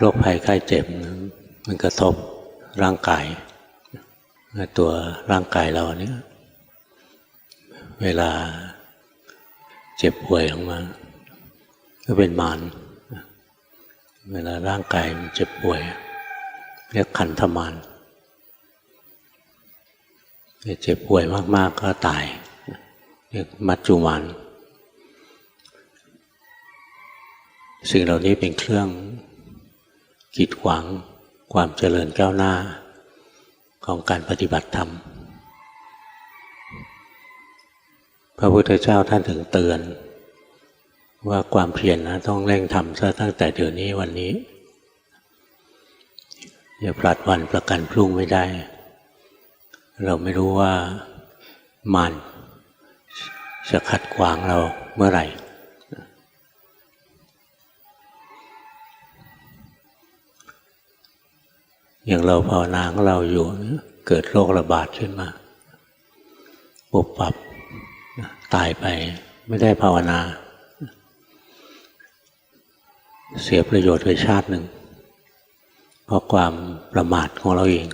โรคภัยไข้เจ็บมันกระทบร่างกาย ตัวร่างกายเราเนี่ยเวลาเจ็บป่วยออกมา ก็เป็นมารเวลาร่างกายมันเจ็บป่วย เรียกขันธมารเจ็บป่วยมาก ๆ ก็ตาย เรียกมัจจุมานสิ่งเหล่านี้เป็นเครื่อง กีดขวางความเจริญก้าวหน้าของการปฏิบัติธรรม พระพุทธเจ้าท่านถึงเตือน ว่าความเพียรนะต้องเร่งทำซะตั้งแต่เดี๋ยวนี้วันนี้ อย่าพลัดวันประกันพรุ่งไม่ได้ เราไม่รู้ว่ามันจะขัดขวางเราเมื่อไหร่ อย่างเราภาวนาของเราอยู่ เกิดโรคระบาดขึ้นมาปุบปับตายไปไม่ได้ภาวนา เสียประโยชน์ไปชาติหนึ่ง เพราะความประมาทของเราเอง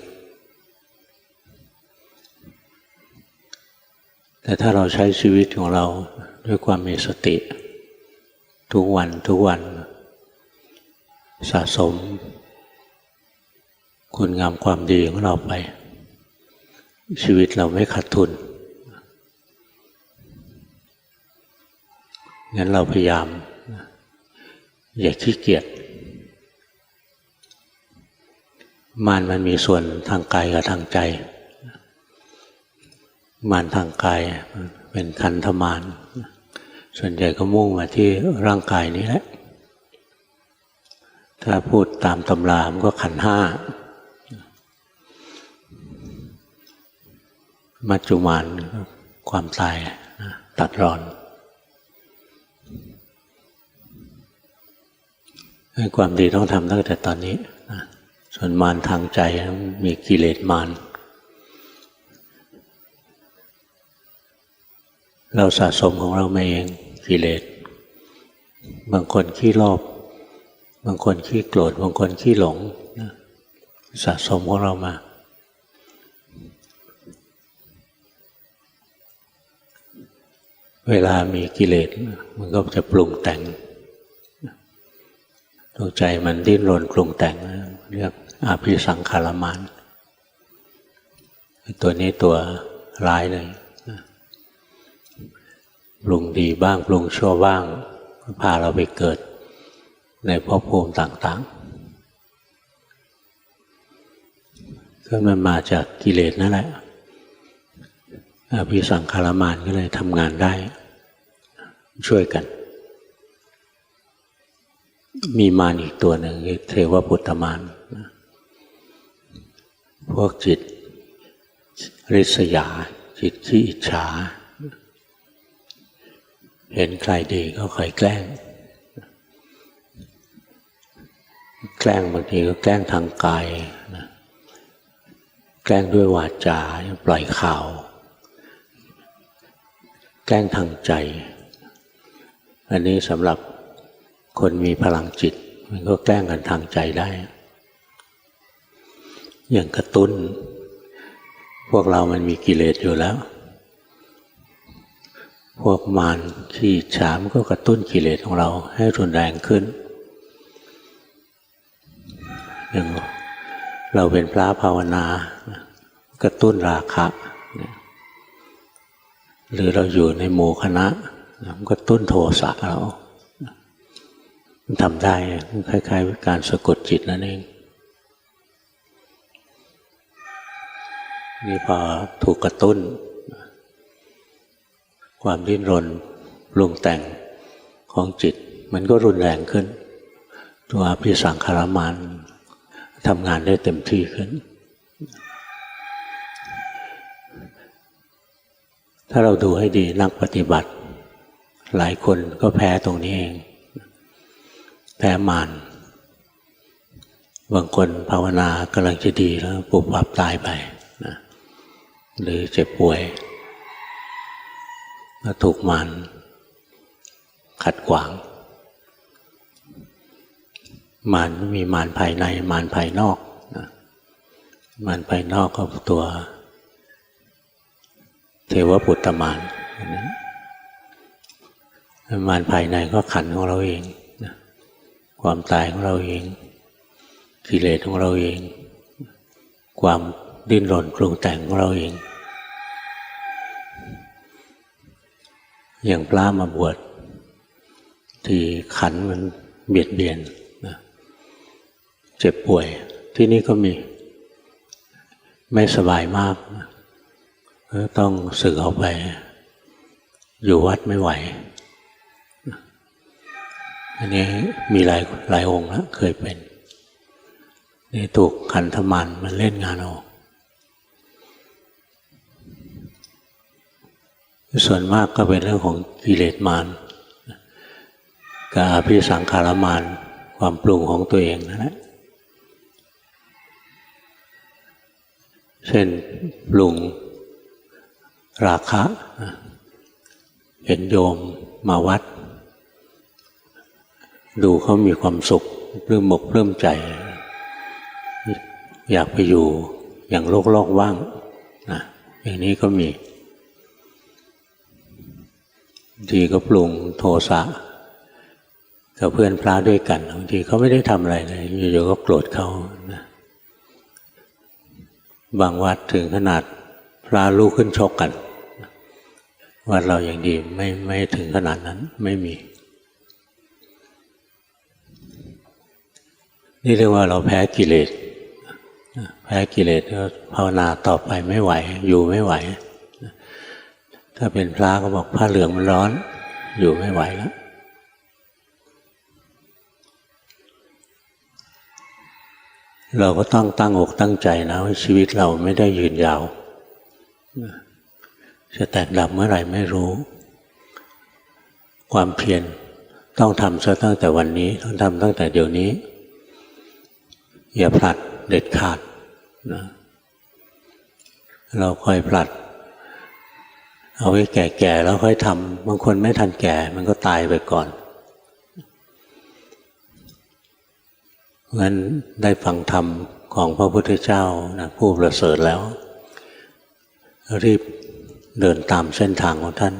แต่ถ้าเราใช้ชีวิตของเราด้วยความมีสติ ทุกวันทุกวัน สะสม คุณงามความดีของเราไป ชีวิตเราไม่ขาดทุนงั้นเราพยายาม อย่าขี้เกียจมานมันมีส่วนทางกายกับทางใจ มานทางกายเป็นคันธมาน ส่วนใหญ่ก็มุ่งมาที่ร่างกายนี้แหละ ถ้าพูดตามตำรามันก็ขันห้า มัจจุมานความตายตัดรอนความดีต้องทำตั้งแต่ตอนนี้ส่วนมารทางใจมีกิเลสมารเราสะสมของเราม่เองกิเลส บางคนขี้โลภบางคนขี้โกรธ บางคนขี้หลง สะสมของเรามา เวลามีกิเลสมันก็จะปรุงแต่งดวงใจมันดิ้นรนปรุงแต่งเรียกอาภิสังขารมานตัวนี้ตัวร้ายเลยปรุงดีบ้างปรุงชั่วบ้าง พาเราไปเกิด ในภพภูมิต่างๆก็มันมาจากกิเลสนั่นแหละ อภิสังขารมานก็เลยทำงานได้ ช่วยกัน มีมารอีกตัวหนึ่งคือเทวปุตตมาน พวกจิตริษยา จิตขี้อิจฉา เห็นใครดีก็คอยแกล้ง แกล้งบางทีก็แกล้งทางกาย แกล้งด้วยวาจาปล่อยข่าว ล้งทางใจ อันนี้สำหรับคนมีพลังจิต มันก็แกล้งกันทางใจได้ อย่างกระตุ้น พวกเรามันมีกิเลสอยู่แล้ว พวกมารขี้ฉามก็กระตุ้นกิเลสของเราให้รุนแรงขึ้นอย่างเราเป็นพระภาวนากระตุ้นราคะ หรือเราอยู่ในหมู่คณะมันก็ตุ้นโทสะเราทำได้คล้ายๆการสะกดจิตนั่นเอง นี่พอถูกกระตุ้น ความดิ้นรนปรุงแต่งของจิต มันก็รุนแรงขึ้น ตัวพิสังขารมานทำงานได้เต็มที่ขึ้น ถ้าเราดูให้ดีนักปฏิบัติ หลายคนก็แพ้ตรงนี้เอง แพ้มานบางคนภาวนากำลังจะดีแล้วปุบปับตายไปนะหรือเจ็บป่วยก็ถูกมานขัดขวาง มารมีมารภายในมารภายนอกนะมารภายนอกก็ตัว เทวปุตตมานั้นมารภายในก็ขันของเราเอง ความตายของเราเอง กิเลสของเราเอง ความดิ้นรนปรุงแต่งของเราเอง อย่างพระมาบวชที่ขันมันเบียดเบียนนะเจ็บป่วยที่นี่ก็มี ไม่สบายมากนะ ต้องสึกออกไป อยู่วัดไม่ไหว อันนี้มีหลายหลายองค์แล้วเคยเป็น นี่ถูกขันธมันมันเล่นงานเอาส่วนมากก็เป็นเรื่องของกิเลสมารกับอภิสังขารมารความปรุงของตัวเองนั่นแหละเช่นปรุง ราคะ เห็นโยมมาวัด ดูเขามีความสุขเรื่มมกเรื่มใจ อยากไปอยู่อย่างโลกโลกว่างนะอย่างนี้ก็มีทีก็ปรุงโทสะกับเพื่อนพระด้วยกันบางทีเขาไม่ได้ทำอะไรเลยอยู่ๆก็โกรธเขานะบางวัดถึงขนาด พระลูกขึ้นชกกัน วัดเราอย่างดีไม่ไม่ถึงขนาดนั้นไม่มี นี่เรียกว่าเราแพ้กิเลสแพ้กิเลสก็ภาวนาต่อไปไม่ไหว อยู่ไม่ไหว ถ้าเป็นพระก็บอกผ้าเหลืองมันร้อน อยู่ไม่ไหวแล้วเราก็ต้องตั้งอกตั้งใจนะว่าชีวิตเราไม่ได้ยืนยาว จะแตกดับเมื่อไหร่ไม่รู้ ความเพียรต้องทำซะตั้งแต่วันนี้ ต้องทำตั้งแต่เดี๋ยวนี้ อย่าผลัดเด็ดขาดนะเราคอยผลัด เอาไว้แก่ๆแล้วค่อยทำบางคนไม่ทันแก่ มันก็ตายไปก่อนงั้นได้ฟังธรรมของพระพุทธเจ้านะผู้ประเสริฐแล้ว รีบเดินตามเส้นทางของท่าน